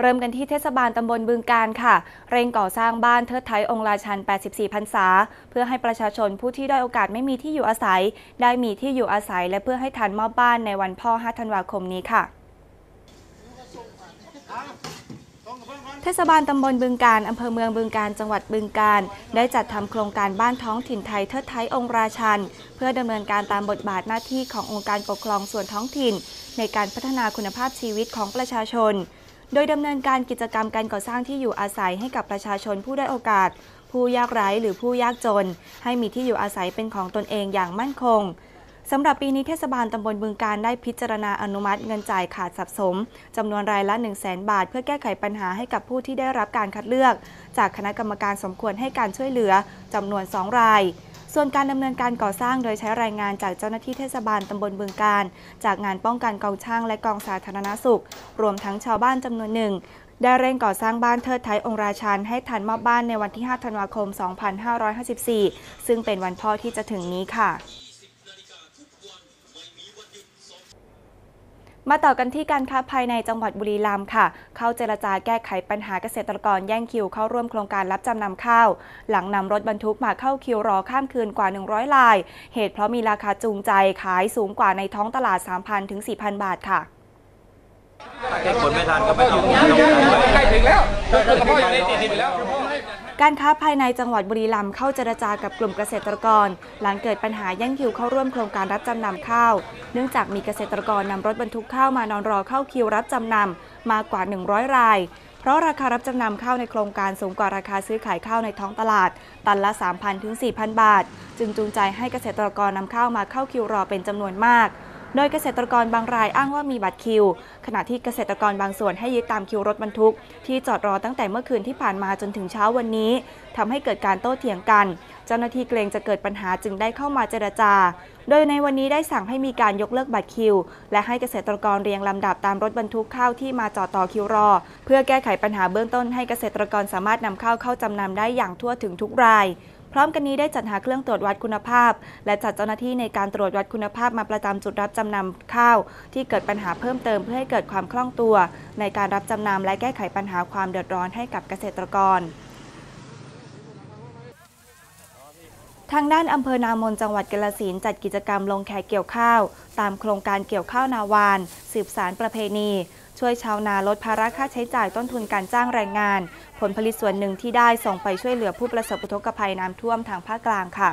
เริ่มกันที่เทศบาลตำบลบึงการค่ะ เร่งก่อสร้างบ้านเทิดไทยองค์ราชัน 84 พรรษา เพื่อให้ประชาชนผู้ที่ได้โอกาสไม่มีที่อยู่อาศัย ได้มีที่อยู่อาศัย และเพื่อให้ทันมอบบ้านในวันพ่อ 5 ธันวาคมนี้ค่ะเทศบาลตำบลบึงการ อำเภอเมืองบึงการ จังหวัดบึงการ ได้จัดทำโครงการบ้านท้องถิ่นไทยเทิดไทยองค์ราชัน เพื่อดำเนินการตามบทบาทหน้าที่ขององค์การปกครองส่วนท้องถิ่น ในการพัฒนาคุณภาพชีวิตของประชาชน โดยดำเนินการกิจกรรมการก่อสร้างที่อยู่อาศัยให้กับประชาชนผู้ได้โอกาส ผู้ยากไร้หรือผู้ยากจน ให้มีที่อยู่อาศัยเป็นของตนเองอย่างมั่นคงสำหรับปีนี้เทศบาลตำบลบึงการได้พิจารณาอนุมัติเงินจ่ายขาดสับสมจำนวนรายละ 1 0 0 0 0แบาท เพื่อแก้ไขปัญหาให้กับผู้ที่ได้รับการคัดเลือก จากคณะกรรมการสมควรให้การช่วยเหลือจำนวน 2 ราย ส่วนการดำเนินการก่อสร้างโดยใช้รายงานจากเจ้าหน้าที่เทศบาลตำบลบึงการ จากงานป้องกันกองช่างและกองสาธารณสุข รวมทั้งชาวบ้านจำนวนหนึ่งได้เร่งก่อสร้างบ้านเทิดไทยองค์ราชันให้ทันมอบบ้านในวันที่ 5 ธันวาคม 2554 ซึ่งเป็นวันพ่อที่จะถึงนี้ค่ะ มาต่อกันที่การค้าภายในจังหวัดบุรีรัมย์ค่ะ เข้าเจรจาแก้ไขปัญหาเกษตรกรแย่งคิวเข้าร่วมโครงการรับจำนำข้าว หลังนำรถบรรทุกมาเข้าคิวรอข้ามคืนกว่า 100 ลาย เหตุเพราะมีราคาจูงใจขายสูงกว่าในท้องตลาด 3,000 ถึง 4,000 บาทค่ะถ้าคนไม่ทันก็ไม่ต้องใกล้ถึงแล้วกระเพาะอยู่ในตีไปแล้ว การค้าภายในจังหวัดบุรีรัมย์เข้าเจรจากับกลุ่มเกษตรกร หลังเกิดปัญหาแย่งคิวเข้าร่วมโครงการรับจำนำข้าว เนื่องจากมีเกษตรกรนำรถบรรทุกข้าวมานอนรอเข้าคิวรับจำนำมากกว่า 100 ราย เพราะราคารับจำนำข้าวในโครงการสูงกว่าราคาซื้อขายข้าวในท้องตลาด ตันละ 3,000ถึง4,000 บาท จึงจูงใจให้เกษตรกรนำข้าวมาเข้าคิวรอเป็นจำนวนมาก โดยเกษตรกรบางรายอ้างว่ามีบัตรคิว ขณะที่เกษตรกรบางส่วนให้ยึดตามคิวรถบรรทุก ที่จอดรอตั้งแต่เมื่อคืนที่ผ่านมาจนถึงเช้าวันนี้ทำให้เกิดการโต้เถียงกัน เจ้าหน้าที่เกรงจะเกิดปัญหาจึงได้เข้ามาเจรจา โดยในวันนี้ได้สั่งให้มีการยกเลิกบัตรคิว และให้เกษตรกรเรียงลำดับตามรถบรรทุกข้าวที่มาจอดต่อคิวรอ เพื่อแก้ไขปัญหาเบื้องต้นให้เกษตรกรสามารถนำข้าวเข้าจำนำได้อย่างทั่วถึงทุกราย พร้อมกันนี้ได้จัดหาเครื่องตรวจวัดคุณภาพ และจัดเจ้าหน้าที่ในการตรวจวัดคุณภาพมาประจำจุดรับจำนำข้าว ที่เกิดปัญหาเพิ่มเติมเพื่อให้เกิดความคล่องตัว ในการรับจำนำและแก้ไขปัญหาความเดือดร้อนให้กับเกษตรกร ทางด้านอำเภอนามนจังหวัดกาฬสินจัดกิจกรรมลงแขกเกี่ยวข้าว ตามโครงการเกี่ยวข้าวนาวาน สืบสารประเพณี ช่วยชาวนาลดภาระค่าใช้จ่ายต้นทุนการจ้างแรงงาน ผลผลิตส่วนหนึ่งที่ได้ส่งไปช่วยเหลือผู้ประสบอุทกภัยน้ำท่วมทางภาคกลางค่ะ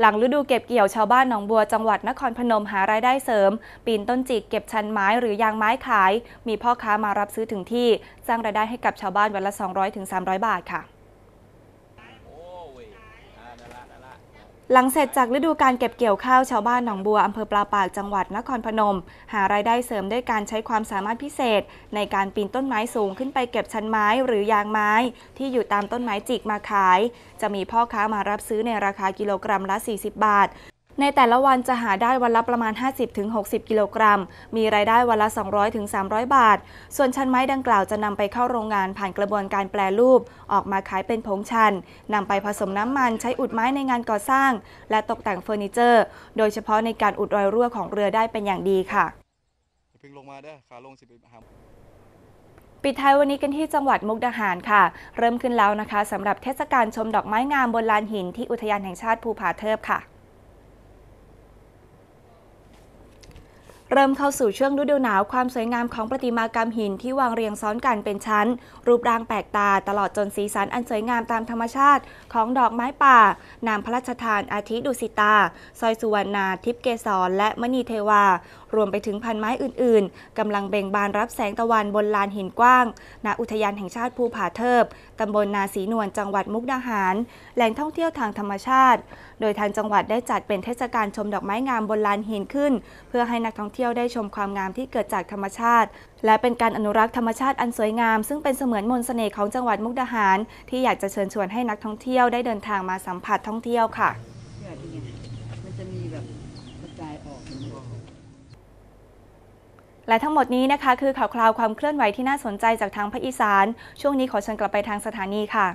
หลังฤดูเก็บเกี่ยวชาวบ้านหนองบัวจังหวัดนครพนมหารายได้เสริม ปีนต้นจิกเก็บชันไม้หรือยางไม้ขาย มีพ่อค้ามารับซื้อถึงที่ สร้างรายได้ให้กับชาวบ้านวันละ 200-300 บาทค่ะ หลังเสร็จจากฤดูการเก็บเกี่ยวข้าวชาวบ้านหนองบัวอำเภอปลาปากจังหวัดนครพนม หารายได้เสริมด้วยการใช้ความสามารถพิเศษ ในการปีนต้นไม้สูงขึ้นไปเก็บชั้นไม้หรือยางไม้ ที่อยู่ตามต้นไม้จิกมาขาย จะมีพ่อค้ามารับซื้อในราคากิโลกรัมละ 40 บาท ในแต่ละวันจะหาได้วันละประมาณ 50-60 กิโลกรัม มีรายได้วันละ 200-300 บาท ส่วนชั้นไม้ดังกล่าวจะนำไปเข้าโรงงานผ่านกระบวนการแปรรูป ออกมาขายเป็นผงชันนำไปผสมน้ำมันใช้อุดไม้ในงานก่อสร้าง และตกแต่งเฟอร์นิเจอร์ โดยเฉพาะในการอุดรอยรั่วของเรือได้เป็นอย่างดีค่ะอย่าเพิ่งลงมาเด้อขาลงสิไปหาปิดท้ายวันนี้กันที่จังหวัดมุกดาหารค่ะ เริ่มขึ้นแล้วนะคะสำหรับเทศกาลชมดอกไม้งามบนลานหินที่อุทยานแห่งชาติภูผาเทิบค่ะ เริ่มเข้าสู่ช่วงฤดูหนาวความสวยงามของประติมากรรมหินที่วางเรียงซ้อนกันเป็นชั้น รูปร่างแปลกตาตลอดจนสีสันอันสวยงามตามธรรมชาติของดอกไม้ป่า นามพระราชทานอาทิดุสิตา ซอยสุวรรณาทิพย์เกษรและมณีเทวา รวมไปถึงพันไม้อื่นๆ กำลังเบ่งบานรับแสงตะวันบนลานหินกว้างณอุทยานแห่งชาติภูผาเทิบตำบลนาสีนวลจังหวัดมุกดาหาร แหล่งท่องเที่ยวทางธรรมชาติ โดยทางจังหวัดได้จัดเป็นเทศกาลชมดอกไม้งามบนลานหินขึ้น เพื่อให้นักท่องเที่ยวได้ชมความงามที่เกิดจากธรรมชาติ และเป็นการอนุรักษ์ธรรมชาติอันสวยงาม ซึ่งเป็นเสมือนมนต์เสน่ห์ของจังหวัดมุกดาหาร ที่อยากจะเชิญชวนให้นักท่องเที่ยวได้เดินทางมาสัมผัสท่องเที่ยวค่ะแบบนี้ไงมันจะมีแบบกระจายออกอย่างนี้และทั้งหมดนี้นะคะ คือข่าวคราวความเคลื่อนไหวที่น่าสนใจจากทางภาคอีสาน ช่วงนี้ขอเชิญกลับไปทางสถานีค่ะ